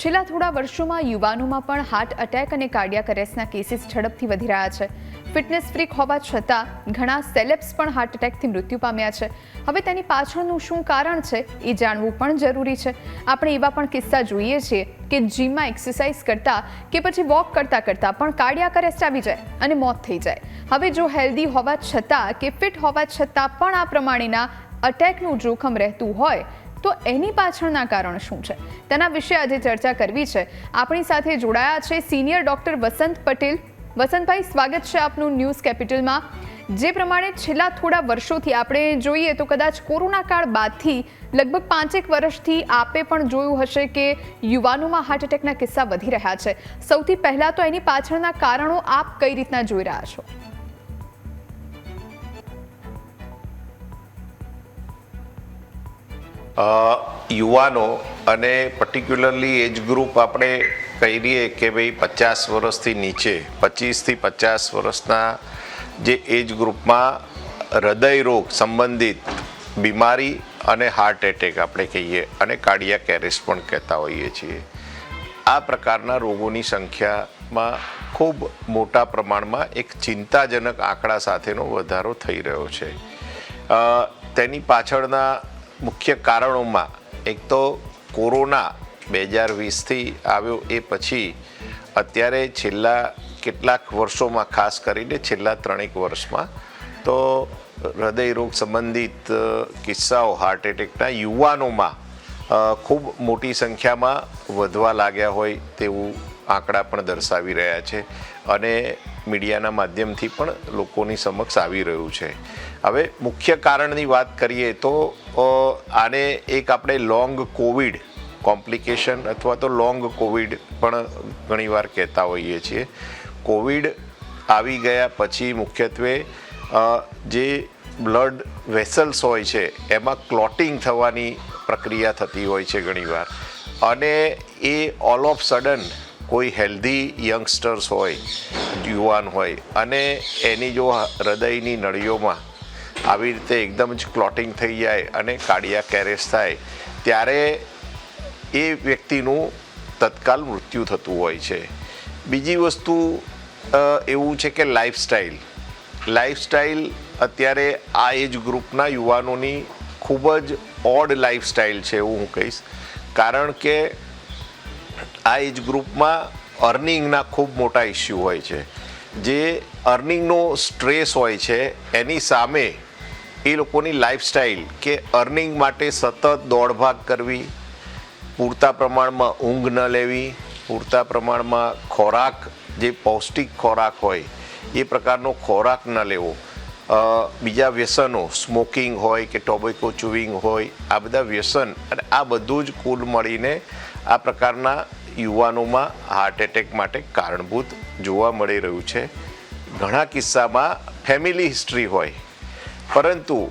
છેલ્લા થોડા વર્ષોમાં યુવાનોમાં પણ હાર્ટ અટેક અને કાર્ડિયાક અરેસ્ટના કેસીસ ઝડપથી વધી રહ્યા છે. ફિટનેસ ફ્રીક હોવા છતાં ઘણા સેલેબ્સ પણ હાર્ટ અટેકથી મૃત્યુ પામ્યા છે. હવે તેની પાછળનું શું કારણ છે એ જાણવું પણ જરૂરી છે. આપણે એવા પણ કિસ્સા જોઈએ છીએ કે જીમમાં એક્સરસાઇઝ કરતા કે પછી વોક કરતા કરતા પણ કાર્ડિયાક અરેસ્ટ આવી જાય અને મોત થઈ જાય. હવે જો હેલ્ધી હોવા છતાં કે ફિટ હોવા છતાં પણ આ પ્રમાણેના અટેકનું જોખમ રહેતું હોય તો એની પાછળના કારણ શું છે? તેના વિશે આજે ચર્ચા કરવી છે. આપણી સાથે જોડાયા છે સિનિયર ડોક્ટર વસંત પટેલ. વસંતભાઈ, સ્વાગત છે આપનું ન્યૂઝ કેપિટલમાં. જે પ્રમાણે છેલ્લા થોડા વર્ષોથી આપણે જોઈએ તો કદાચ કોરોના કાળ બાદથી લગભગ પાંચેક વર્ષથી આપે પણ જોયું હશે કે યુવાનોમાં હાર્ટ એટેકના કિસ્સા વધી રહ્યા છે. સૌથી પહેલાં તો એની પાછળના કારણો આપ કઈ રીતના જોઈ રહ્યા છો? યુવાનો અને પર્ટિક્યુલરલી એજ ગ્રુપ આપણે કહીએ કે ભાઈ પચાસ વર્ષથી નીચે, પચીસથી પચાસ વર્ષના જે એજ ગ્રુપમાં હૃદય રોગ સંબંધિત બીમારી અને હાર્ટ એટેક આપણે કહીએ અને કાર્ડિયાક એરેસ્ટ પણ કહેતા હોઈએ છીએ. આ પ્રકારના રોગોની સંખ્યામાં ખૂબ મોટા પ્રમાણમાં એક ચિંતાજનક આંકડા સાથેનો વધારો થઈ રહ્યો છે. તેની પાછળના મુખ્ય કારણોમાં એક તો કોરોના બે હજાર વીસથી આવ્યો એ પછી અત્યારે છેલ્લા કેટલાક વર્ષોમાં, ખાસ કરીને છેલ્લા ત્રણેક વર્ષમાં, તો હૃદય રોગ સંબંધિત કિસ્સાઓ હાર્ટ એટેકના યુવાનોમાં ખૂબ મોટી સંખ્યામાં વધવા લાગ્યા હોય તેવું આંકડા પણ દર્શાવી રહ્યા છે અને મીડિયાના માધ્યમથી પણ લોકોની સમક્ષ આવી રહ્યું છે. હવે મુખ્ય કારણની વાત કરીએ તો આને એક આપણે લોંગ કોવિડ કોમ્પ્લિકેશન અથવા તો લોંગ કોવિડ પણ ઘણીવાર કહેતા હોઈએ છીએ. કોવિડ આવી ગયા પછી મુખ્યત્વે જે બ્લડ વેસલ્સ હોય છે, એમાં ક્લોટિંગ થવાની પ્રક્રિયા થતી હોય છે ઘણીવાર અને એ ઓલ ઓફ સડન કોઈ હેલ્ધી યંગસ્ટર્સ હોય, યુવાન હોય, અને એની જો હૃદયની નળીઓમાં આવી રીતે એકદમ જ ક્લોટિંગ થઈ જાય અને કાર્ડિયા કેરેસ થાય, ત્યારે એ વ્યક્તિનું તત્કાલ મૃત્યુ થતું હોય છે. બીજી વસ્તુ એવું છે કે લાઈફસ્ટાઈલ લાઈફસ્ટાઈલ અત્યારે આ એજ ગ્રુપના યુવાનોની ખૂબ જ ઓડ લાઈફસ્ટાઈલ છે એવું હું કહીશ. કારણ કે આ એજ ગ્રુપમાં અર્નિંગના ખૂબ મોટા ઇસ્યુ હોય છે. જે અર્નિંગનો સ્ટ્રેસ હોય છે, એની સામે એ લોકોની લાઈફસ્ટાઈલ કે અર્નિંગ માટે સતત દોડભાગ કરવી, પૂરતા પ્રમાણમાં ઊંઘ ન લેવી, પૂરતા પ્રમાણમાં ખોરાક, જે પૌષ્ટિક ખોરાક હોય, એ પ્રકારનો ખોરાક ન લેવો. બીજા વ્યસનો સ્મોકિંગ હોય કે ટોબેકો ચુવિંગ હોય, આ બધા વ્યસન અને આ બધું જ કુલ મળીને આ પ્રકારના યુવાનોમાં હાર્ટ એટેક માટે કારણભૂત જોવા મળી રહ્યું છે. ઘણા કિસ્સામાં ફેમિલી હિસ્ટ્રી હોય પરંતુ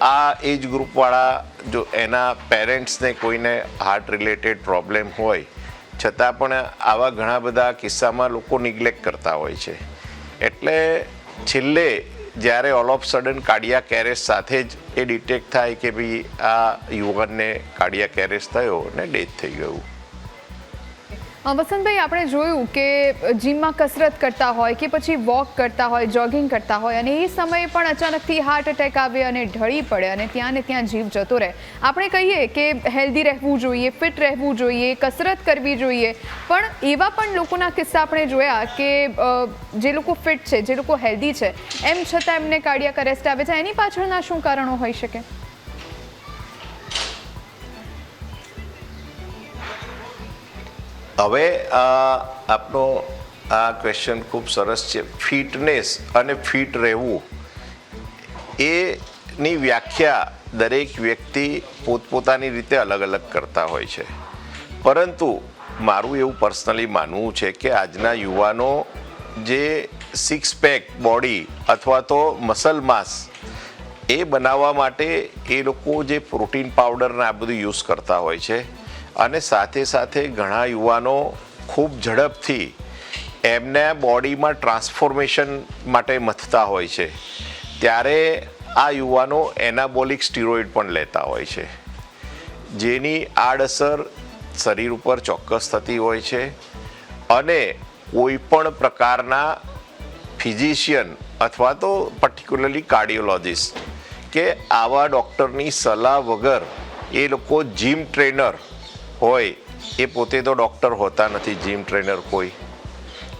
આ એજ ગ્રુપવાળા જો એના પેરેન્ટ્સને કોઈને હાર્ટ રિલેટેડ પ્રોબ્લેમ હોય, છતાં પણ આવા ઘણા બધા કિસ્સામાં લોકો નિગ્લેક્ટ કરતા હોય છે. એટલે છેલ્લે જ્યારે ઓલ ઓફ સડન કાર્ડિયા કેરેસ સાથે જ એ ડિટેક્ટ થાય કે ભાઈ આ યુવાનને કાર્ડિયા કેરેસ થયો અને ડેથ થઈ ગયું. વસંતભાઈ, આપણે જોયું કે જીમમાં કસરત કરતા હોય કે પછી વોક કરતા હોય, જોગિંગ કરતા હોય અને એ સમયે પણ અચાનકથી હાર્ટ એટેક આવે અને ઢળી પડે અને ત્યાં ને ત્યાં જીવ જતો રહે. આપણે કહીએ કે હેલ્ધી રહેવું જોઈએ, ફિટ રહેવું જોઈએ, કસરત કરવી જોઈએ. પણ એવા પણ લોકોના કિસ્સા આપણે જોયા કે જે લોકો ફિટ છે, જે લોકો હેલ્ધી છે, એમ છતાં એમને કાર્ડિયાક અરેસ્ટ આવે છે. એની પાછળના શું કારણો હોઈ શકે? હવે આપનો આ ક્વેશ્ચન ખૂબ સરસ છે. ફિટનેસ અને ફિટ રહેવું, એની વ્યાખ્યા દરેક વ્યક્તિ પોતપોતાની રીતે અલગ અલગ કરતા હોય છે. પરંતુ મારું એવું પર્સનલી માનવું છે કે આજના યુવાનો જે સિક્સ પેક બોડી અથવા તો મસલ માસ એ બનાવવા માટે એ લોકો જે પ્રોટીન પાવડર ને આ બધું યુઝ કરતા હોય છે અને સાથે સાથે ઘણા યુવાનો ખૂબ ઝડપથી એમને બોડીમાં ટ્રાન્સફોર્મેશન માટે મથતા હોય છે. ત્યારે આ યુવાનો એનાબોલિક સ્ટીરોઇડ પણ લેતા હોય છે. જેની આડઅસર શરીર ઉપર ચોક્કસ થતી હોય છે અને કોઈ પણ પ્રકારના ફિઝિશિયન અથવા તો પર્ટિક્યુલરલી કાર્ડિયોલોજિસ્ટ કે આવા ડૉક્ટરની સલાહ વગર એ લોકો જીમ ટ્રેનર હોય, એ પોતે તો ડૉક્ટર હોતા નથી જીમ ટ્રેનર કોઈ.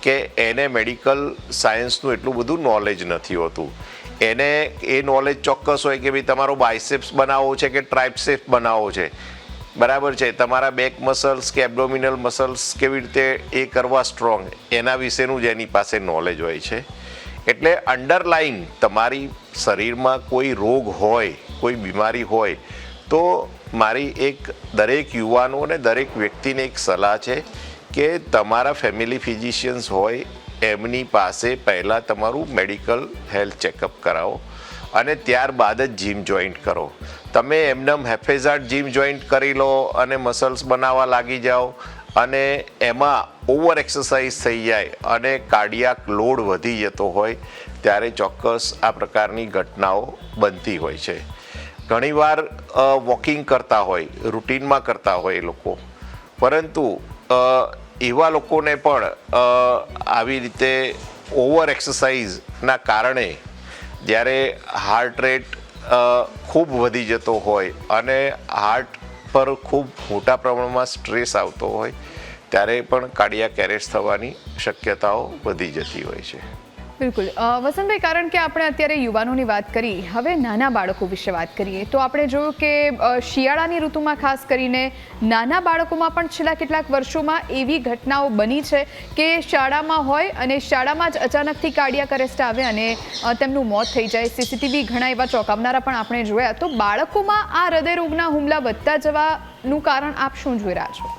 કે એને મેડિકલ સાયન્સનું એટલું બધું નોલેજ નથી હોતું. એને એ નોલેજ ચોક્કસ હોય કે ભાઈ તમારો બાયસેપ્સ બનાવવો છે કે ટ્રાઇપસેપ્સ બનાવવો છે. બરાબર છે, તમારા બેક મસલ્સ કે એબ્ડોમિનલ મસલ્સ કેવી રીતે એ કરવા સ્ટ્રોંગ એના વિશેનું જ એની પાસે નોલેજ હોય છે. એટલે અંડરલાઈન તમારી શરીરમાં કોઈ રોગ હોય, કોઈ બીમારી હોય તો મારી એક દરેક યુવાનો અને દરેક વ્યક્તિને એક સલાહ છે કે તમારા ફેમિલી ફિઝિશિયન્સ હોય, એમની પાસે પહેલાં તમારું મેડિકલ હેલ્થ ચેકઅપ કરાવો અને ત્યારબાદ જ જીમ જોઈન્ટ કરો. તમે એમનેમ હેફેઝાટ જીમ જોઈન્ટ કરી લો અને મસલ્સ બનાવવા લાગી જાઓ અને એમાં ઓવર એક્સરસાઇઝ થઈ જાય અને કાર્ડિયાક લોડ વધી જતો હોય, ત્યારે ચોક્કસ આ પ્રકારની ઘટનાઓ બનતી હોય છે. ઘણીવાર વોકિંગ કરતા હોય રૂટીનમાં કરતા હોય એ લોકો. પરંતુ એવા લોકોને પણ આવી રીતે ઓવર એક્સરસાઇઝના કારણે જ્યારે હાર્ટ રેટ ખૂબ વધી જતો હોય અને હાર્ટ પર ખૂબ મોટા પ્રમાણમાં સ્ટ્રેસ આવતો હોય, ત્યારે પણ કાર્ડિયાક એરેસ્ટ થવાની શક્યતાઓ વધી જતી હોય છે. બિલકુલ. વસંતભાઈ, કારણ કે આપણે અત્યારે યુવાનોની વાત કરી, હવે નાના બાળકો વિશે વાત કરીએ, તો આપણે જોયું કે શિયાળાની ઋતુમાં ખાસ કરીને નાના બાળકોમાં પણ છેલ્લા કેટલાક વર્ષોમાં એવી ઘટનાઓ બની છે કે શાળામાં હોય અને શાળામાં જ અચાનકથી કાર્ડિયાક અરેસ્ટ આવે અને તેમનું મોત થઈ જાય. સીસીટીવી ઘણા એવા ચોંકાવનારા પણ આપણે જોયા. તો બાળકોમાં આ હૃદયરોગના હુમલા વધતા જવાનું કારણ આપ શું જોઈ રહ્યા છો?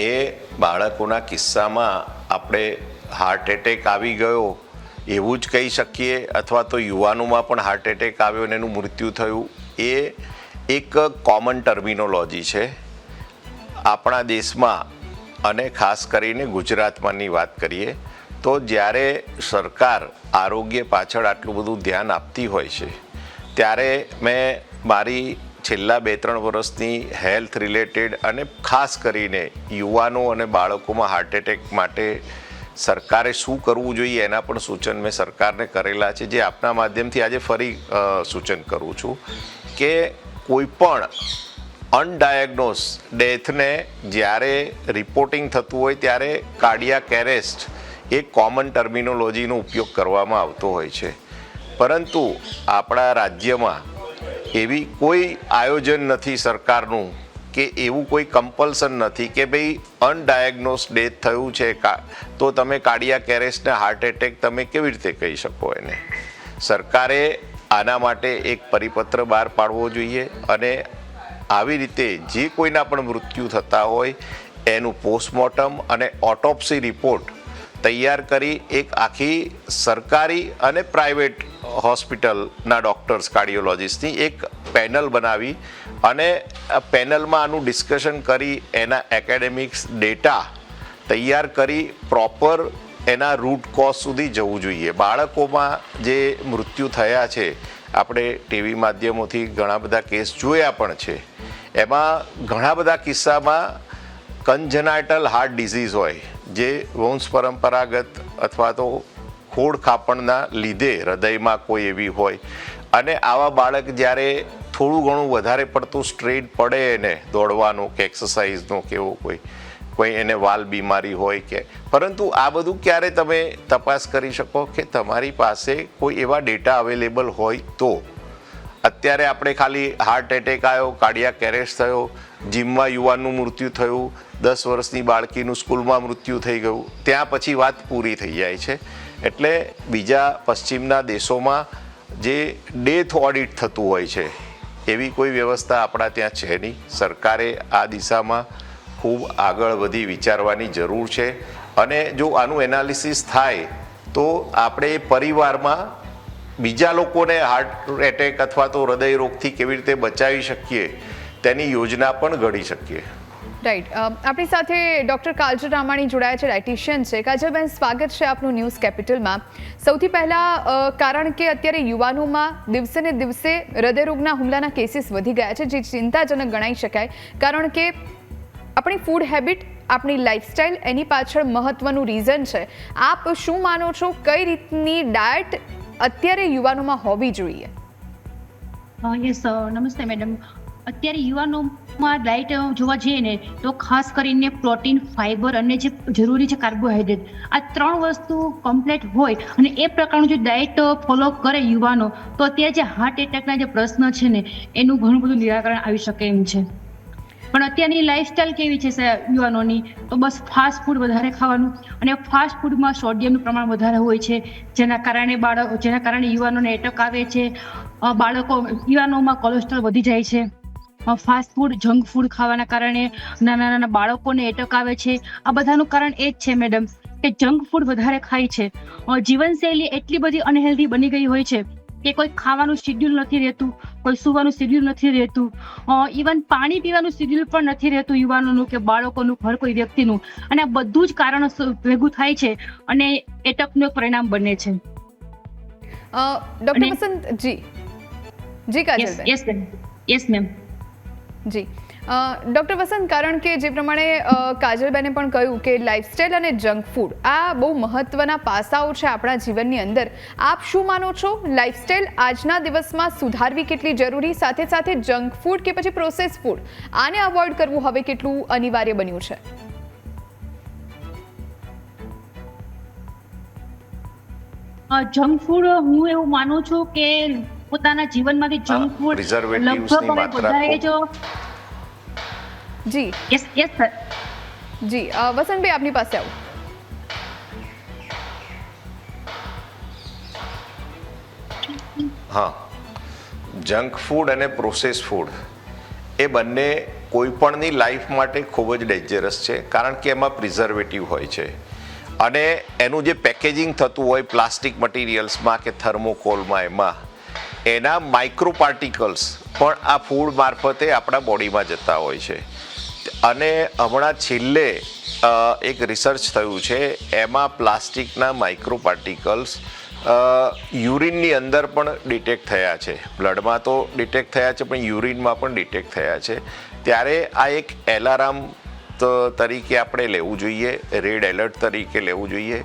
એ બાળકોના કિસ્સામાં આપણે હાર્ટ એટેક આવી ગયો, એવું જ કહી શકીએ, અથવા તો યુવાનોમાં પણ હાર્ટ એટેક આવ્યો અને એનું મૃત્યુ થયું. એ એક કોમન ટર્મિનોલોજી છે. આપણા દેશમાં અને ખાસ કરીને ગુજરાતમાંની વાત કરીએ, તો જ્યારે સરકાર આરોગ્ય પાછળ આટલું બધું ધ્યાન આપતી હોય છે, ત્યારે મેં મારી છેલ્લા બે ત્રણ વર્ષની હેલ્થ રિલેટેડ અને ખાસ કરીને યુવાનો અને બાળકોમાં હાર્ટ એટેક માટે સરકારે શું કરવું જોઈએ એના પણ સૂચન મેં સરકારને કરેલા છે, જે આપના માધ્યમથી આજે ફરી સૂચન કરું છું કે કોઈ પણ અનડાયગ્નોસ ડેથને જ્યારે રિપોર્ટિંગ થતું હોય ત્યારે કાર્ડિયાક એરેસ્ટ એ કોમન ટર્મિનોલોજીનો ઉપયોગ કરવામાં આવતો હોય છે. પરંતુ આપણા રાજ્યમાં એવી કોઈ આયોજન નથી સરકારનું કે એવું કોઈ કમ્પલ્સન નથી કે ભાઈ અનડાયગ્નોસ ડેથ થયું છે તો તમે કાર્ડિયાક કેરેસને હાર્ટ એટેક તમે કેવી રીતે કહી શકો એને? સરકારે આના માટે એક પરિપત્ર બહાર પાડવો જોઈએ અને આવી રીતે જે કોઈના પણ મૃત્યુ થતા હોય, એનું પોસ્ટમોર્ટમ અને ઓટોપ્સી રિપોર્ટ તૈયાર કરી એક આખી સરકારી અને પ્રાઇવેટ હોસ્પિટલના ડૉક્ટર્સ, કાર્ડિયોલોજિસ્ટની એક પેનલ બનાવી અને પેનલમાં આનું ડિસ્કશન કરી એના એકેડેમિક્સ ડેટા તૈયાર કરી પ્રોપર એના રૂટ કોઝ સુધી જવું જોઈએ. બાળકોમાં જે મૃત્યુ થયા છે, આપણે ટીવી માધ્યમોથી ઘણા બધા કેસ જોયા પણ છે. એમાં ઘણા બધા કિસ્સામાં કન્જનાઇટલ હાર્ટ ડિઝીઝ હોય, જે વંશ પરંપરાગત અથવા તો ખોડ ખાપણના લીધે હૃદયમાં કોઈ એવી હોય. અને આવા બાળક જ્યારે થોડું ઘણું વધારે પડતું સ્ટ્રેન પડે એને દોડવાનું કે એક્સરસાઇઝનો કે એવું કોઈ કોઈ એને વાલ બીમારી હોય કે, પરંતુ આ બધું ક્યારે તમે તપાસ કરી શકો કે તમારી પાસે કોઈ એવા ડેટા અવેલેબલ હોય તો? અત્યારે આપણે ખાલી હાર્ટ એટેક આવ્યો, કાર્ડિયાક એરેસ્ટ થયો, જીમમાં યુવાનનું મૃત્યુ થયું, દસ વર્ષની બાળકીનું સ્કૂલમાં મૃત્યુ થઈ ગયું, ત્યાં પછી વાત પૂરી થઈ જાય છે. એટલે બીજા પશ્ચિમના દેશોમાં જે ડેથ ઓડિટ થતું હોય છે, એવી કોઈ વ્યવસ્થા આપણા ત્યાં છે નહીં. સરકારે આ દિશામાં ખૂબ આગળ વધી વિચારવાની જરૂર છે. અને જો આનું એનાલિસિસ થાય, તો આપણે પરિવારમાં બીજા લોકોને હાર્ટ એટેક અથવા તો હૃદય રોગથી કેવી રીતે બચાવી શકીએ, તેની યોજના પણ ઘડી શકીએ. રાઈટ આપણી સાથે ડૉક્ટર કાજલ રામાણી જોડાયા છે, ડાયટિશિયન છે. કાજલબેન સ્વાગત છે આપનું ન્યૂઝ કેપિટલમાં. સૌથી પહેલાં કારણ કે અત્યારે યુવાનોમાં દિવસે ને દિવસે હૃદયરોગના હુમલાના કેસીસ વધી ગયા છે, જે ચિંતાજનક ગણાઈ શકાય. કારણ કે આપણી ફૂડ હેબિટ, આપણી લાઇફસ્ટાઈલ એની પાછળ મહત્વનું રીઝન છે. આપ શું માનો છો, કઈ રીતની ડાયટ અત્યારે યુવાનોમાં હોવી જોઈએ? યસ નમસ્તે મેડમ. અત્યારે યુવાનોમાં ડાયટ જોવા જઈએ ને, તો ખાસ કરીને પ્રોટીન ફાઇબર અને જે જરૂરી છે કાર્બોહાઈડ્રેટ આ ત્રણ વસ્તુ કમ્પ્લીટ હોય અને એ પ્રકારનું જો ડાયટ ફોલો કરે યુવાનો, તો અત્યારે જે હાર્ટ એટેકના જે પ્રશ્ન છે ને, એનું ઘણું બધું નિરાકરણ આવી શકે એમ છે. પણ અત્યારની લાઈફસ્ટાઈલ કેવી છે યુવાનોની? તો બસ ફાસ્ટ ફૂડ વધારે ખાવાનું અને ફાસ્ટ ફૂડમાં સોડિયમનું પ્રમાણ વધારે હોય છે, જેના કારણે બાળક, જેના કારણે યુવાનોને એટક આવે છે. બાળકો, યુવાનોમાં કોલેસ્ટ્રોલ વધી જાય છે. ફાસ્ટ ફૂડ જંક ફૂડ ખાવાના કારણે નાના નાના બાળકોને એટક આવે છે. આ બધાનું કારણ એ જ છે મેડમ કે જંક ફૂડ વધારે ખાય છે. જીવનશૈલી એટલી બધી અનહેલ્ધી બની ગઈ હોય છે કે કોઈ ખાવાનું શેડ્યુલ નથી રહેતું કોઈ સુવાનું શેડ્યુલ નથી રહેતું. ઇવન પાણી પીવાનું શેડ્યુલ પણ નથી રહેતું યુવાનોનું કે બાળકોનું હર કોઈ વ્યક્તિનું. અને આ બધું જ કારણો ભેગું થાય છે અને એટકનું પરિણામ બને છે. ડોક્ટર વસંત જી જી yes yes ma'am yes ma'am જી. ડૉક્ટર વસંત, કારણ કે જે પ્રમાણે કાજલબેને પણ કહ્યું કે લાઇફસ્ટાઈલ અને જંક ફૂડ આ બહુ મહત્વના પાસાઓ છે આપણા જીવનની અંદર. આપ શું માનો છો? લાઇફસ્ટાઈલ આજના દિવસમાં સુધારવી કેટલી જરૂરી? સાથે સાથે જંક ફૂડ કે પછી પ્રોસેસ ફૂડ આને અવોઇડ કરવું હવે કેટલું અનિવાર્ય બન્યું છે? જંક ફૂડ હું એવું માનું છું કે પોતાના જીવનમાંથી હા, જંક ફૂડ લગભગ અમે બધાએ જો. જી. યસ યસ સર જી વસંતભાઈ આપની પાસે આવું. હા. જંક ફૂડ અને પ્રોસેસ ફૂડ એ બંને કોઈપણની લાઈફ માટે ખૂબ જ ડેન્જરસ છે કારણ કે એમાં પ્રિઝર્વેટિવ હોય છે. અને એનું જે પેકેજિંગ થતું હોય પ્લાસ્ટિક મટીરિયલ્સમાં કે થર્મોકોલમાં એમાં એના માઇક્રો પાર્ટિકલ્સ પણ આ ફૂડ મારફતે આપણા બોડીમાં જતા હોય છે. અને હમણાં છેલ્લે એક રિસર્ચ થયું છે, એમાં પ્લાસ્ટિકના માઇક્રો પાર્ટિકલ્સ યુરિનની અંદર પણ ડિટેક્ટ થયા છે. બ્લડમાં તો ડિટેક્ટ થયા છે, પણ યુરિનમાં પણ ડિટેક્ટ થયા છે. ત્યારે આ એક એલાર્મ તરીકે આપણે લેવું જોઈએ, રેડ એલર્ટ તરીકે લેવું જોઈએ,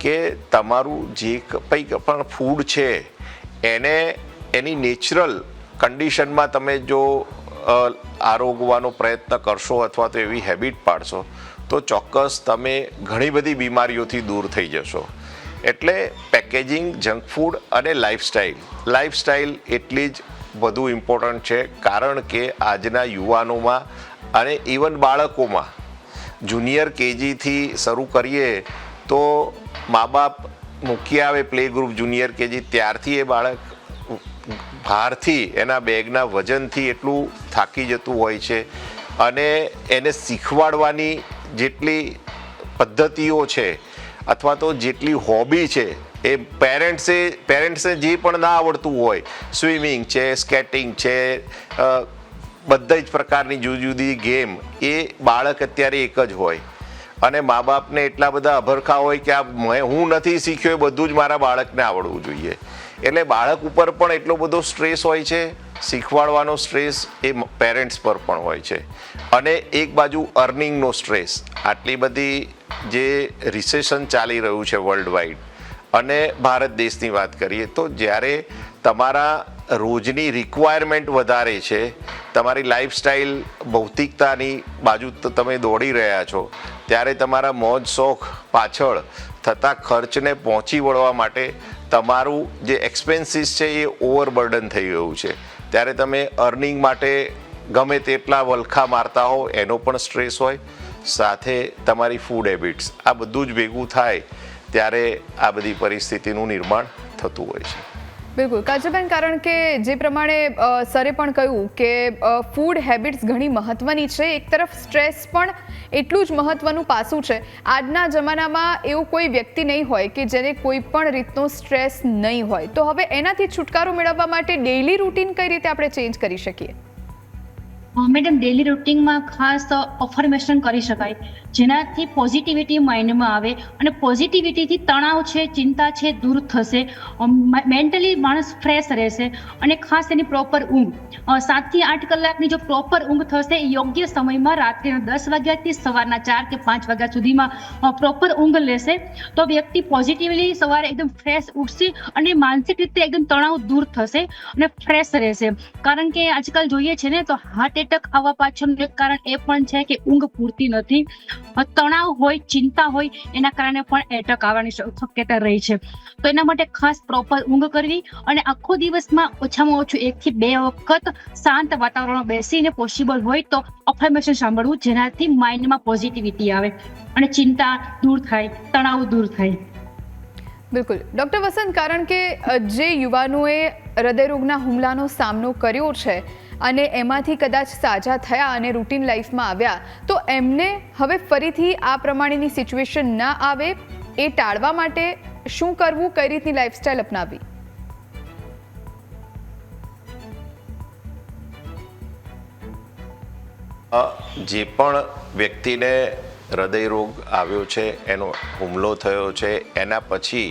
કે તમારું જે કંઈ પણ ફૂડ છે, એને એની નેચરલ કન્ડિશનમાં તમે જો આરોગવાનો પ્રયત્ન કરશો અથવા તો એવી હેબિટ પાડશો, તો ચોક્કસ તમે ઘણી બધી બીમારીઓથી દૂર થઈ જશો. એટલે પેકેજિંગ જંક ફૂડ અને લાઇફસ્ટાઈલ લાઇફસ્ટાઈલ એટલી જ વધુ ઇમ્પોર્ટન્ટ છે, કારણ કે આજના યુવાનોમાં અને ઇવન બાળકોમાં જુનિયર કેજીથી શરૂ કરીએ, તો મા બાપ મૂકી આવે પ્લે ગ્રુપ જુનિયર કેજી, ત્યારથી એ બાળક ભારથી એના બેગના વજનથી એટલું થાકી જતું હોય છે અને એને શીખવાડવાની જેટલી પદ્ધતિઓ છે અથવા તો જેટલી હોબી છે, એ પેરેન્ટ્સે પેરેન્ટ્સને જે પણ ના આવડતું હોય સ્વિમિંગ છે સ્કેટિંગ છે બધા જ પ્રકારની જુદી જુદી ગેમ એ બાળક અત્યારે એક જ હોય. અને મા બાપને એટલા બધા અભરખા હોય કે આ હું નથી શીખ્યો એ બધું જ મારા બાળકને આવડવું જોઈએ. એટલે બાળક ઉપર પણ એટલો બધો સ્ટ્રેસ હોય છે, શીખવાડવાનો સ્ટ્રેસ એ પેરેન્ટ્સ પર પણ હોય છે. અને એક બાજુ અર્નિંગનો સ્ટ્રેસ, આટલી બધી જે રિસેશન ચાલી રહ્યું છે વર્લ્ડ વાઇડ અને ભારત દેશની વાત કરીએ તો જ્યારે તમારા રોજની રિક્વાયરમેન્ટ વધારે છે, તમારી લાઈફસ્ટાઈલ ભૌતિકતાની બાજુ તમે દોડી રહ્યા છો, ત્યારે તમારા મોજ શોખ પાછળ થતા ખર્ચને પહોંચી વળવા માટે તમારું જે એક્સપેન્સીસ છે એ ઓવરબર્ડન થઈ ગયું છે. ત્યારે તમે અર્નિંગ માટે ગમે તેટલા વલખા મારતા હો, એનો પણ સ્ટ્રેસ હોય. સાથે તમારી ફૂડ હેબિટ્સ આ બધું જ ભેગું થાય ત્યારે આ બધી પરિસ્થિતિનું નિર્માણ થતું હોય છે. બિલકુલ કાજલબેન, કારણ કે જે પ્રમાણે સરે પણ કહ્યું કે ફૂડ હેબિટ્સ ઘણી મહત્વની છે. એક તરફ સ્ટ્રેસ પણ એટલું જ મહત્વનું પાસું છે. આજના જમાનામાં એવું કોઈ વ્યક્તિ નહીં હોય કે જેને કોઈ પણ રીતનો સ્ટ્રેસ નહીં હોય. તો હવે એનાથી છુટકારો મેળવવા માટે ડેઇલી રૂટીન કઈ રીતે આપણે ચેન્જ કરી શકીએ? મેડમ ડેલી રૂટિનમાં ખાસ અફર્મેશન કરી શકાય. જેનાથી પોઝિટિવિટી માઇન્ડમાં આવે અને પોઝિટિવિટીથી તણાવ છે, ચિંતા છે, દૂર થશે. મેન્ટલી માણસ ફ્રેશ રહેશે અને ખાસ એની પ્રોપર ઊંઘ. સાતથી આઠ કલાકની જો પ્રોપર ઊંઘ થશે, એ યોગ્ય સમયમાં રાત્રિના દસ વાગ્યાથી સવારના ચાર કે પાંચ વાગ્યા સુધીમાં પ્રોપર ઊંઘ લેશે. તો વ્યક્તિ પોઝિટિવલી સવારે એકદમ ફ્રેશ ઉઠશે અને માનસિક રીતે એકદમ તણાવ દૂર થશે અને ફ્રેશ રહેશે. કારણ કે આજકાલ જોઈએ છે ને, તો હાર્ટ એટેક આવવા પાછળનું એક કારણ એ પણ છે કે ઊંઘ પૂરતી નથી. તણાવ હોય, ચિંતા હોય, એના કારણે પણ એટેક આવવાની શક્યતા રહી છે. તો એના માટે ખાસ પ્રોપર ઊંઘ કરવી અને આખો દિવસમાં ઓછામાં ઓછું એકથી બે વખત શાંત વાતાવરણમાં બેસીને પોસિબલ હોય તો અફર્મેશન સાંભળવું, જેનાથી માઇન્ડમાં પોઝિટિવિટી આવે અને ચિંતા દૂર થાય, તણાવ દૂર થાય. બિલકુલ. ડૉક્ટર વસંત, કારણ કે જે યુવાનોએ હૃદયરોગના હુમલાનો સામનો કર્યો છે અને એમાંથી કદાચ સાજા થયા અને રૂટીન લાઈફમાં આવ્યા, તો એમને હવે ફરીથી આ પ્રમાણેની સિચ્યુએશન ના આવે એ ટાળવા માટે શું કરવું, કઈ રીતની લાઈફસ્ટાઈલ અપનાવવી? જે પણ વ્યક્તિને હૃદયરોગ આવ્યો છે, એનો હુમલો થયો છે, એના પછી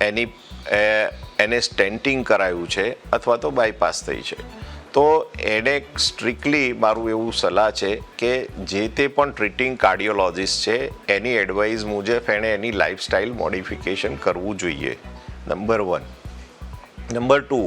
એની એને સ્ટેન્ટિંગ કરાયું છે અથવા તો બાયપાસ થઈ છે. તો એને સ્ટ્રિક્ટલી મારું એવું સલાહ છે કે જે તે પણ ટ્રીટિંગ કાર્ડિયોલોજિસ્ટ છે, એની એડવાઇસ મુજબ એણે એની લાઈફસ્ટાઈલ મોડિફિકેશન કરવું જોઈએ. નંબર વન નંબર ટુ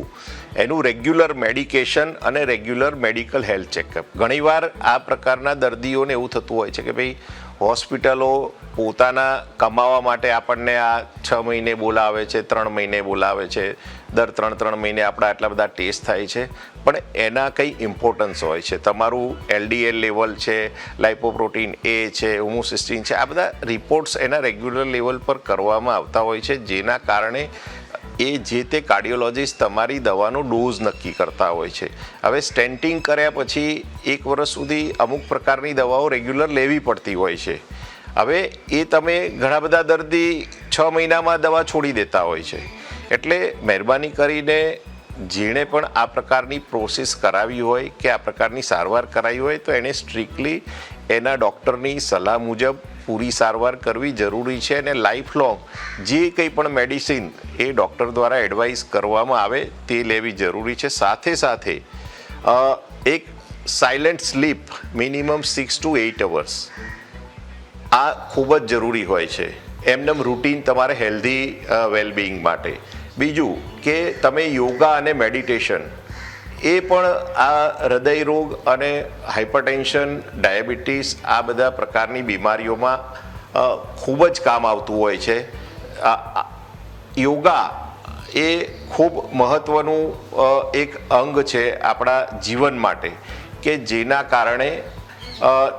એનું રેગ્યુલર મેડિકેશન અને રેગ્યુલર મેડિકલ હેલ્થ ચેકઅપ ઘણીવાર આ પ્રકારના દર્દીઓને એવું થતું હોય છે કે ભાઈ, હોસ્પિટલો પોતાના કમાવા માટે આપણને આ છ મહિને બોલાવે છે, ત્રણ મહિને બોલાવે છે દર ત્રણ ત્રણ મહિને આપણા આટલા બધા ટેસ્ટ થાય છે. પણ એના કંઈ ઇમ્પોર્ટન્સ હોય છે? તમારું એલડીએલ લેવલ છે લાઇપોપ્રોટીન એ છે હોમોસિસ્ટીન છે, આ બધા રિપોર્ટ્સ એના રેગ્યુલર લેવલ પર કરવામાં આવતા હોય છે, જેના કારણે એ જે તે કાર્ડિયોલોજીસ્ટ તમારી દવાનો ડોઝ નક્કી કરતા હોય છે. હવે સ્ટેન્ટિંગ કર્યા પછી એક વર્ષ સુધી અમુક પ્રકારની દવાઓ રેગ્યુલર લેવી પડતી હોય છે. હવે એ તમે ઘણા બધા દર્દી છ મહિનામાં દવા છોડી દેતા હોય છે. એટલે મહેરબાની કરીને જેણે પણ આ પ્રકારની પ્રોસેસ કરાવી હોય કે આ પ્રકારની સારવાર કરાવી હોય તો એણે સ્ટ્રિક્ટલી એના ડૉક્ટરની સલાહ મુજબ પૂરી સારવાર કરવી જરૂરી છે અને લાઈફ લોંગ જે કંઈ પણ મેડિસિન એ ડૉક્ટર દ્વારા એડવાઇસ કરવામાં આવે તે લેવી જરૂરી છે. સાથે સાથે એક silent sleep minimum six two eight hours આ ખૂબ જ જરૂરી હોય છે. એમનેમ રૂટીન તમારે હેલ્ધી વેલબિંગ માટે. બીજું કે તમે યોગા અને મેડિટેશન એ પણ આ હૃદય રોગ અને હાઇપરટેન્શન ડાયાબિટીસ આ બધા પ્રકારની બીમારીઓમાં ખૂબ જ કામ આવતું હોય છે. યોગા એ ખૂબ મહત્ત્વનું એક અંગ છે આપણા જીવન માટે કે જેના કારણે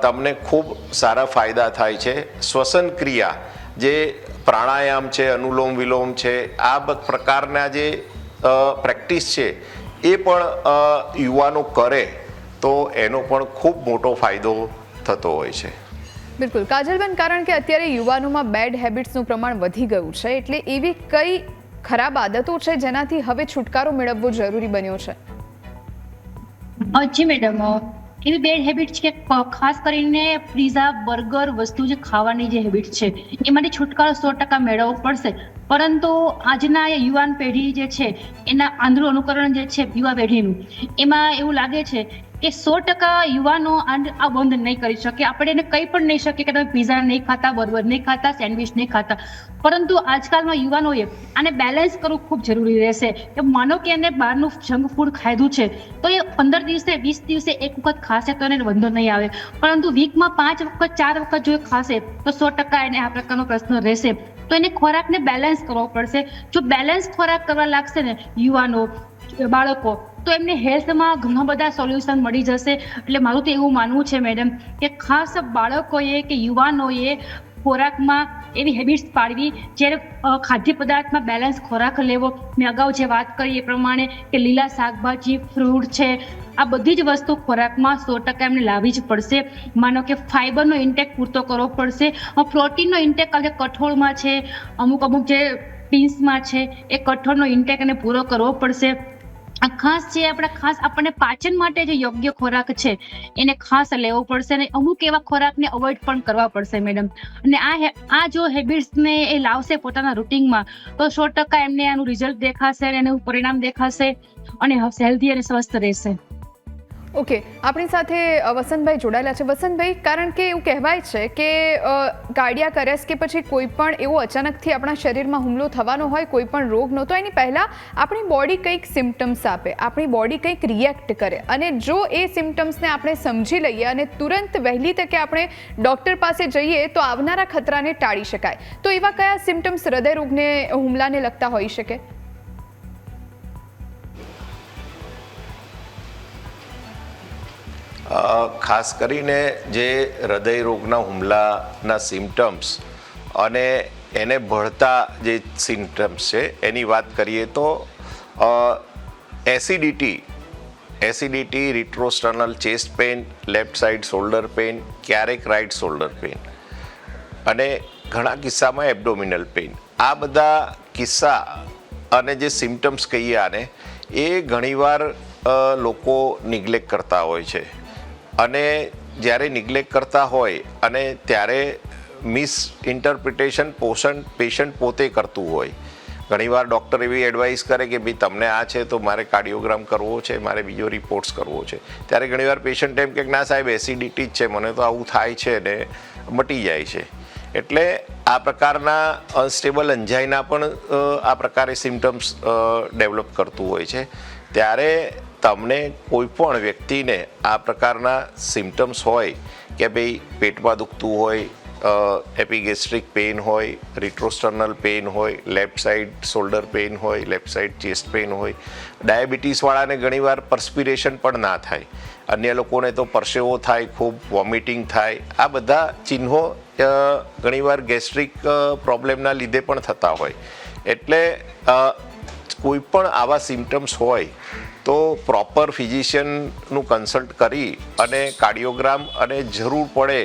તમને ખૂબ સારા ફાયદા થાય છે. શ્વસન ક્રિયા જે પ્રાણાયામ છે અનુલોમ વિલોમ છે આ બ- પ્રકારના જે પ્રેક્ટિસ છે એ પણ યુવાનો કરે તો એનો પણ ખૂબ મોટો ફાયદો થતો હોય છે. બિલકુલ. કાજલબેન કારણ કે અત્યારે યુવાનોમાં બેડ હેબિટ્સનું પ્રમાણ વધી ગયું છે એટલે એવી કઈ ખરાબ આદતો છે જેનાથી હવે છુટકારો મેળવવો જરૂરી બન્યો છે? જી મેડમ એવી બેડ હેબિટ છે. ખાસ કરીને પીઝા બર્ગર વસ્તુ જે ખાવાની જે હેબિટ છે, એમાંથી છુટકારો સો ટકા મેળવવો પડશે. પરંતુ આજના યુવાન પેઢી જે છે, એના આંધળું અનુકરણ જે છે યુવા પેઢીનું, એમાં એવું લાગે છે કે સો ટકા યુવાનો આ બંધ નહીં કરી શકે. આપણે એને કંઈ પણ નહીં શકીએ કે તમે પીઝા નહીં ખાતા બર્ગર નહીં ખાતા સેન્ડવિચ નહીં ખાતા. પરંતુ આજકાલમાં યુવાનોએ આને બેલેન્સ કરવું ખૂબ જરૂરી રહેશે. કે માનો કે એને બહારનું જંક ફૂડ ખાધું છે, તો એ પંદર દિવસે, વીસ દિવસે એક વખત ખાશે તો એને વાંધો નહીં આવે. પરંતુ વીકમાં પાંચ વખત, ચાર વખત જો એ ખાશે, તો સો ટકા એને આ પ્રકારનો પ્રશ્ન રહેશે. તો એને ખોરાકને બેલેન્સ કરવો પડશે. જો બેલેન્સ ખોરાક કરવા લાગશે ને યુવાનો, બાળકો તો એમને હેલ્થમાં ઘણા બધા સોલ્યુશન મળી જશે. એટલે મારું તો એવું માનવું છે, મેડમ, કે ખાસ બાળકોએ કે યુવાનોએ ખોરાકમાં એવી હેબિટ્સ પાડવી, જ્યારે ખાદ્ય પદાર્થમાં બેલેન્સ ખોરાક લેવો. મેં અગાઉ જે વાત કરી એ પ્રમાણે કે લીલા શાકભાજી ફ્રૂટ છે, આ બધી જ વસ્તુ ખોરાકમાં સો ટકા એમને લાવવી જ પડશે. માનો કે ફાઈબરનો ઇન્ટેક પૂરતો કરવો પડશે. પ્રોટીનનો ઇન્ટેક કે કઠોળમાં છે, અમુક અમુક જે પીન્સમાં છે, એ કઠોળનો ઇન્ટેક એને પૂરો કરવો પડશે. આ ખાસ જે આપણે ખાસ આપણને પાચન માટે જે યોગ્ય ખોરાક છે, એને ખાસ લેવો પડશે અને અમુક એવા ખોરાકને અવોઇડ પણ કરવા પડશે મેડમ અને આ આ જો હેબિટ્સને એ લાવશે પોતાના રૂટિનમાં તો સો ટકા એમને આનું રિઝલ્ટ દેખાશે અને એનું પરિણામ દેખાશે અને હેલ્ધી અને સ્વસ્થ રહેશે. ઓકે આપણી સાથે વસંતભાઈ જોડાયેલા છે. વસંતભાઈ, કારણ કે એવું કહેવાય છે કે કાર્ડિયા કરેસ કે પછી કોઈ પણ એવો અચાનકથી આપણા શરીરમાં હુમલો થવાનો હોય, કોઈ પણ રોગનો તો એની પહેલાં આપણી બોડી કંઈક સિમ્ટમ્સ આપે, આપણી બોડી કંઈક રિએક્ટ કરે. અને જો એ સિમ્ટમ્સને આપણે સમજી લઈએ અને તુરંત વહેલી તકે આપણે ડૉક્ટર પાસે જઈએ, તો આવનારા ખતરાને ટાળી શકાય. તો એવા કયા સિમ્ટમ્સ હૃદય રોગને હુમલાને લગતા હોઈ શકે? ખાસ કરીને જે હૃદય રોગના હુમલાના સિમ્ટમ્સ અને એને ભળતા જે સિમ્ટમ્સ છે, એની વાત કરીએ તો acidity acidity retrosternal chest pain, left side shoulder pain, ક્યારેક રાઇટ શોલ્ડર પેઇન અને ઘણા કિસ્સામાં એબડોમિનલ પેઇન. આ બધા કિસ્સા અને જે સિમ્ટમ્સ કહીએ આને, એ ઘણીવાર લોકો નિગ્લેક્ટ કરતા હોય છે. અને જ્યારે નિગ્લેક્ટ કરતા હોય અને ત્યારે મિસ ઇન્ટરપ્રિટેશન પોષણ પેશન્ટ પોતે કરતું હોય. ઘણીવાર ડૉક્ટર એવી એડવાઇસ કરે કે ભાઈ તમને આ છે તો મારે કાર્ડિયોગ્રામ કરવો છે, મારે બીજો રિપોર્ટ્સ કરવો છે. ત્યારે ઘણીવાર પેશન્ટ એમ કે ના સાહેબ એસિડિટી જ છે, મને તો આવું થાય છે ને મટી જાય છે. એટલે આ પ્રકારના અનસ્ટેબલ અંજાઈના પણ આ પ્રકારે સિમ્ટમ્સ ડેવલપ કરતું હોય છે. ત્યારે તમને કોઈ પણ વ્યક્તિને આ પ્રકારના સિમ્ટમ્સ હોય કે ભાઈ પેટમાં દુખતું હોય એપિગેસ્ટ્રિક પેઇન હોય રિટ્રોસ્ટર્નલ પેઇન હોય લેફ્ટ સાઈડ શોલ્ડર પેઇન હોય લેફ્ટ સાઈડ ચેસ્ટ પેઇન હોય ડાયાબિટીસવાળાને ઘણીવાર પર્સ્પિરેશન પણ ના થાય. અન્ય લોકોને તો પરસેવો થાય, ખૂબ વોમિટિંગ થાય. આ બધા ચિહ્નો ઘણીવાર ગેસ્ટ્રિક પ્રોબ્લેમના લીધે પણ થતા હોય. એટલે કોઈપણ કોઈ પણ આવા સિમ્ટમ્સ હોય તો પ્રોપર ફિઝિશિયનનું કન્સલ્ટ કરી અને કાર્ડિયોગ્રામ અને જરૂર પડે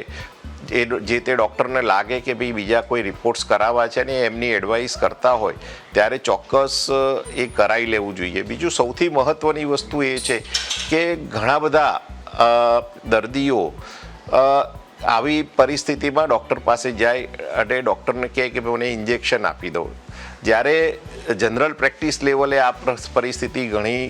એ જે તે ડૉક્ટરને લાગે કે ભાઈ બીજા કોઈ રિપોર્ટ્સ કરાવવા છે ને એમની એડવાઇસ કરતા હોય, ત્યારે ચોક્કસ, એ કરાવી લેવું જોઈએ. બીજું સૌથી મહત્ત્વની વસ્તુ એ છે કે ઘણા બધા દર્દીઓ આવી પરિસ્થિતિમાં ડૉક્ટર પાસે જાય અને ડૉક્ટરને કહે કે મને ઇન્જેક્શન આપી દો. જ્યારે જનરલ પ્રેક્ટિસ લેવલે આ પરિસ્થિતિ ઘણી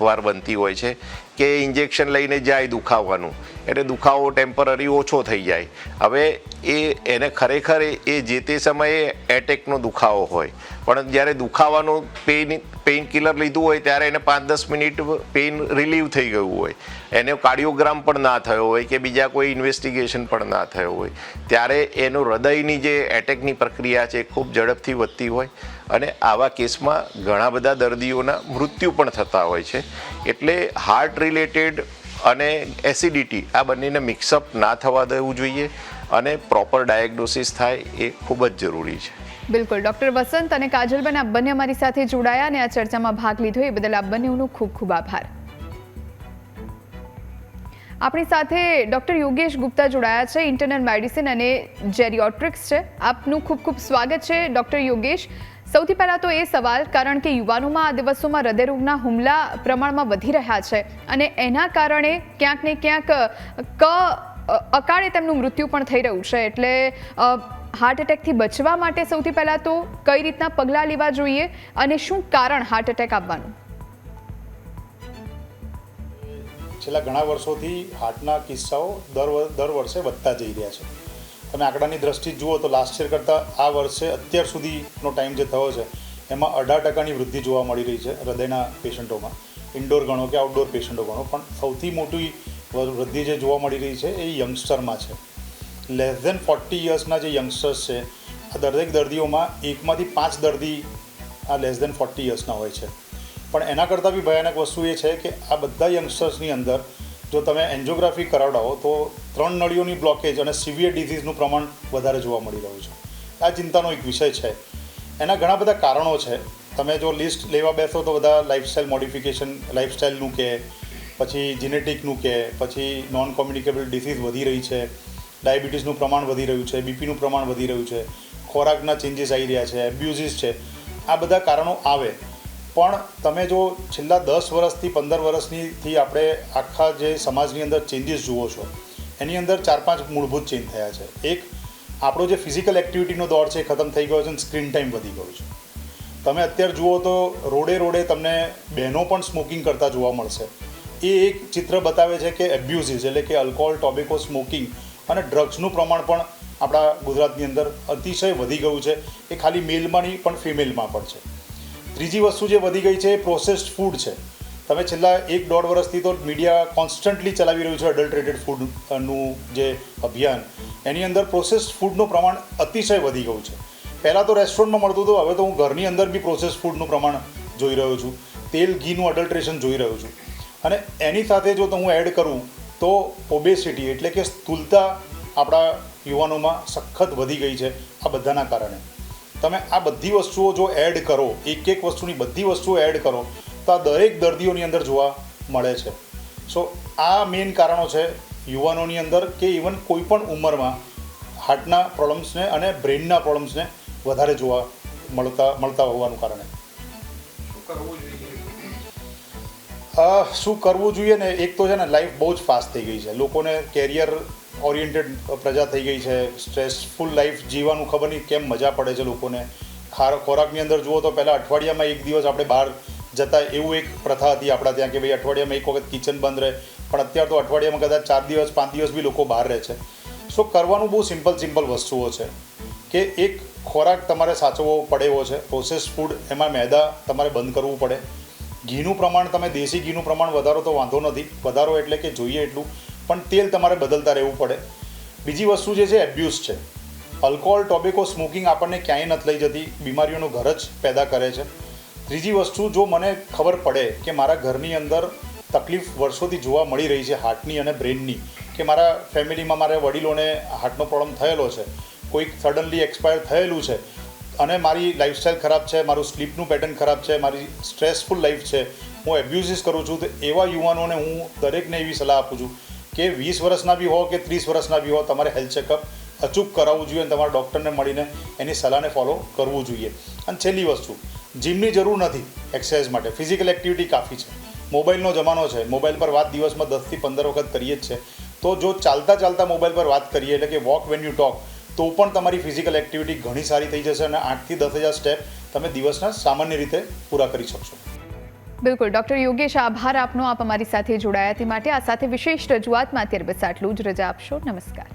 વાર બનતી હોય છે કે ઇન્જેક્શન લઈને જાય દુખાવાનું. એટલે દુખાવો ટેમ્પરરી ઓછો થઈ જાય. હવે એ એને ખરેખર એ- જે તે સમયે એટેકનો દુખાવો હોય. પણ જ્યારે દુખાવાનું પેઇન પેઇન કિલર લીધું હોય ત્યારે એને પાંચ દસ મિનિટ પેઇન રિલીવ થઈ ગયું હોય. એને કાર્ડિયોગ્રામ પણ ના થયો હોય કે બીજા કોઈ ઇન્વેસ્ટિગેશન પણ ના થયો હોય. ત્યારે એનું હૃદયની જે એટેકની પ્રક્રિયા છે એ ખૂબ ઝડપથી વધતી હોય. અને આવા કેસમાં ઘણા બધા દર્દીઓના મૃત્યુ પણ થતા હોય છે. એટલે હાર્ટ રિલેટેડ અને એસિડિટી આ બંનેને મિક્સઅપ ના થવા દેવું જોઈએ અને પ્રોપર ડાયગ્નોસિસ થાય એ ખૂબ જ જરૂરી છે. બિલકુલ. ડોક્ટર વસંત અને કાજલબેન આપ બંને અમારી સાથે જોડાયા અને આ ચર્ચામાં ભાગ લીધો. એ બદલ આપ બંનેનો ખૂબ ખૂબ આભાર. આપણી સાથે ડોક્ટર યોગેશ ગુપ્તા જોડાયા છે ઇન્ટરનલ મેડિસિન અને જેરિયોટ્રિક્સ છે. આપનું ખૂબ ખૂબ સ્વાગત છે, ડોક્ટર યોગેશ. સૌથી પહેલાં તો એ સવાલ, કારણ કે યુવાનોમાં આ દિવસોમાં હૃદયરોગના હુમલા પ્રમાણમાં વધી રહ્યા છે અને એના કારણે ક્યાંક ને ક્યાંક, ક, અકાળે તેમનું મૃત્યુ પણ થઈ રહ્યું છે. એટલે હાર્ટ એટેકથી બચવા માટે સૌથી પહેલાં તો કઈ રીતના પગલાં લેવા જોઈએ અને શું કારણ હાર્ટ એટેક આવવાનું છેલ્લા ઘણા વર્ષોથી હાર્ટના કિસ્સાઓ દર દર વર્ષે વધતા જઈ રહ્યા છે. તમે આંકડાની દ્રષ્ટિ જુઓ તો લાસ્ટ યર કરતાં આ વર્ષે અત્યાર સુધીનો ટાઈમ જે થયો છે, એમાં અઢાર ટકાની વૃદ્ધિ જોવા મળી રહી છે હૃદયના પેશન્ટોમાં. ઇન્ડોર ગણો કે આઉટડોર પેશન્ટો ગણો, પણ સૌથી મોટી વૃદ્ધિ જે જોવા મળી રહી છે એ યંગસ્ટરમાં છે. લેસ દેન ફોર્ટી યર્સના જે યંગસ્ટર્સ છે, આ દરેક દર્દીઓમાં એકમાંથી પાંચ દર્દી આ લેસ દેન ફોર્ટી યર્સના હોય છે. પણ એના કરતાં બી ભયાનક વસ્તુ એ છે કે આ બધા યંગસ્ટર્સની અંદર જો તમે એન્જિયોગ્રાફી કરાવડાવો, તો ત્રણ નળીઓની બ્લોકેજ અને સિવિયર ડિઝીઝનું પ્રમાણ વધારે જોવા મળી રહ્યું છે. આ ચિંતાનો એક વિષય છે. એના ઘણા બધા કારણો છે. તમે જો લિસ્ટ લેવા બેસો તો બધા લાઇફસ્ટાઇલ મોડિફિકેશન લાઇફસ્ટાઇલનું કે, પછી જીનેટિકનું કે, પછી નોન કોમ્યુનિકેબલ ડિસીઝ વધી રહી છે ડાયાબિટીસનું પ્રમાણ વધી રહ્યું છે બીપીનું પ્રમાણ વધી રહ્યું છે, ખોરાકના ચેન્જીસ આવી રહ્યા છે એબ્યુઝીસ છે. આ બધા કારણો આવે. પણ તમે જો છેલ્લા દસ વર્ષથી, પંદર વર્ષનીથી આપણે આખા જે સમાજની અંદર ચેન્જીસ જુઓ છો, એની અંદર ચાર પાંચ મૂળભૂત ચેન્જ થયા છે. એક, આપણો જે ફિઝિકલ એક્ટિવિટીનો દોર છે એ ખતમ થઈ ગયો છે અને સ્ક્રીન ટાઈમ વધી ગયો છે. તમે અત્યારે જુઓ તો રોડે રોડે તમને બહેનો પણ સ્મોકિંગ કરતા જોવા મળશે. એ એક ચિત્ર બતાવે છે કે એબ્યુઝિસ એટલે કે અલ્કોહોલ ટોબેકો સ્મોકિંગ અને ડ્રગ્સનું પ્રમાણ પણ આપણા ગુજરાતની અંદર અતિશય વધી ગયું છે. એ ખાલી મેલમાં નહીં, પણ ફિમેલમાં પણ છે. ત્રીજી વસ્તુ જે વધી ગઈ છે એ પ્રોસેસ્ડ ફૂડ છે. તમે છેલ્લા એક દોઢ વર્ષથી તો મીડિયા કોન્સ્ટન્ટલી ચલાવી રહ્યું છે અડલ્ટ્રેટેડ ફૂડનું જે અભિયાન. એની અંદર પ્રોસેસ્ડ ફૂડનું પ્રમાણ અતિશય વધી ગયું છે. પહેલાં તો રેસ્ટોરન્ટમાં મળતું હતું, હવે તો હું ઘરની અંદર બી પ્રોસેસ ફૂડનું પ્રમાણ જોઈ રહ્યો છું. તેલ, ઘીનું અડલ્ટ્રેશન જોઈ રહ્યો છું. અને એની સાથે જો તો હું એડ કરું, તો ઓબેસિટી એટલે કે સ્થૂલતા આપણા યુવાનોમાં સખત વધી ગઈ છે આ બધાના કારણે. તમે આ બધી વસ્તુઓ જો એડ કરો એક એક વસ્તુની બધી વસ્તુઓ એડ કરો તો આ દરેક દર્દીઓની અંદર જોવા મળે છે. સો આ મેઇન કારણો છે યુવાનોની અંદર કે ઇવન કોઈપણ ઉંમરમાં હાર્ટના પ્રોબ્લેમ્સને અને બ્રેઇનના પ્રોબ્લેમ્સને વધારે જોવા મળતા મળતા હોવાનું કારણે. શું કરવું જોઈએ? ને? એક તો છે ને લાઈફ બહુ જ ફાસ્ટ થઈ ગઈ છે. લોકોને કેરિયર ઓરિએન્ટેડ પ્રજા થઈ ગઈ છે, સ્ટ્રેસફુલ લાઈફ જીવવાનું ખબર નહીં કેમ મજા પડે છે લોકોને. ખાર ખોરાકની અંદર જુઓ તો પહેલાં અઠવાડિયામાં એક દિવસ આપણે બહાર જતા એવું એક પ્રથા હતી આપણા ત્યાં કે ભાઈ અઠવાડિયામાં એક વખત કિચન બંધ રહે. પણ અત્યારે તો અઠવાડિયામાં કદાચ ચાર દિવસ, પાંચ દિવસ બી લોકો બહાર રહે છે. સો કરવાનું બહુ સિમ્પલ સિમ્પલ વસ્તુઓ છે કે એક ખોરાક તમારે સાચવવો પડે એવો છે. પ્રોસેસ ફૂડ એમાં મેદા તમારે બંધ કરવું પડે. ઘીનું પ્રમાણ, તમે દેશી ઘીનું પ્રમાણ વધારો તો વાંધો નથી. વધારો એટલે કે જોઈએ એટલું. પણ તેલ તમારે બદલતા રહેવું પડે. બીજી વસ્તુ જે છે એબ્યુઝ છે. અલ્કોહોલ ટોબેકો સ્મોકિંગ આપણને ક્યાંય નથી લઈ જતી, બીમારીઓનું ઘર જ પેદા કરે છે. ત્રીજી વસ્તુ, જો મને ખબર પડે કે મારા ઘરની અંદર તકલીફ વર્ષોથી જોવા મળી રહી છે હાર્ટની અને બ્રેનની કે મારા ફેમિલીમાં મારા વડીલોને હાર્ટનો પ્રોબ્લેમ થયેલો છે, કોઈક સડનલી એક્સપાયર થયેલું છે, અને મારી લાઈફસ્ટાઈલ ખરાબ છે, મારું સ્લીપનું પેટર્ન ખરાબ છે, મારી સ્ટ્રેસફુલ લાઈફ છે, હું એબ્યુઝિસ કરું છું, તો એવા યુવાનોને હું દરેકને એવી સલાહ આપું છું કે વીસ વર્ષના બી હો કે ત્રીસ વર્ષના બી હો, તમારે હેલ્થ ચેકઅપ અચૂક કરાવવું જોઈએ અને તમારા ડૉક્ટરને મળીને એની સલાહને ફોલો કરવું જોઈએ. અને છેલ્લી વસ્તુ જીમની જરૂર નથી એક્સરસાઇઝ માટે. ફિઝિકલ એક્ટિવિટી કાફી છે. મોબાઈલનો જમાનો છે. મોબાઈલ પર વાત દિવસમાં દસથી પંદર વખત કરીએ જ છે. તો જો ચાલતા ચાલતા મોબાઈલ પર વાત કરીએ, એટલે કે વોક વેન યુ ટોક તો પણ તમારી ફિઝિકલ એક્ટિવિટી ઘણી સારી થઈ જશે અને આઠથી દસ હજાર સ્ટેપ તમે દિવસના સામાન્ય રીતે પૂરા કરી શકશો. બિલકુલ. ડોક્ટર યોગેશ, આભાર આપનો. આપ અમારી સાથે જોડાયા. તે માટે આ સાથે વિશેષ રજૂઆતમાં અત્યારે બસ આટલું જ. રજા આપશો. નમસ્કાર.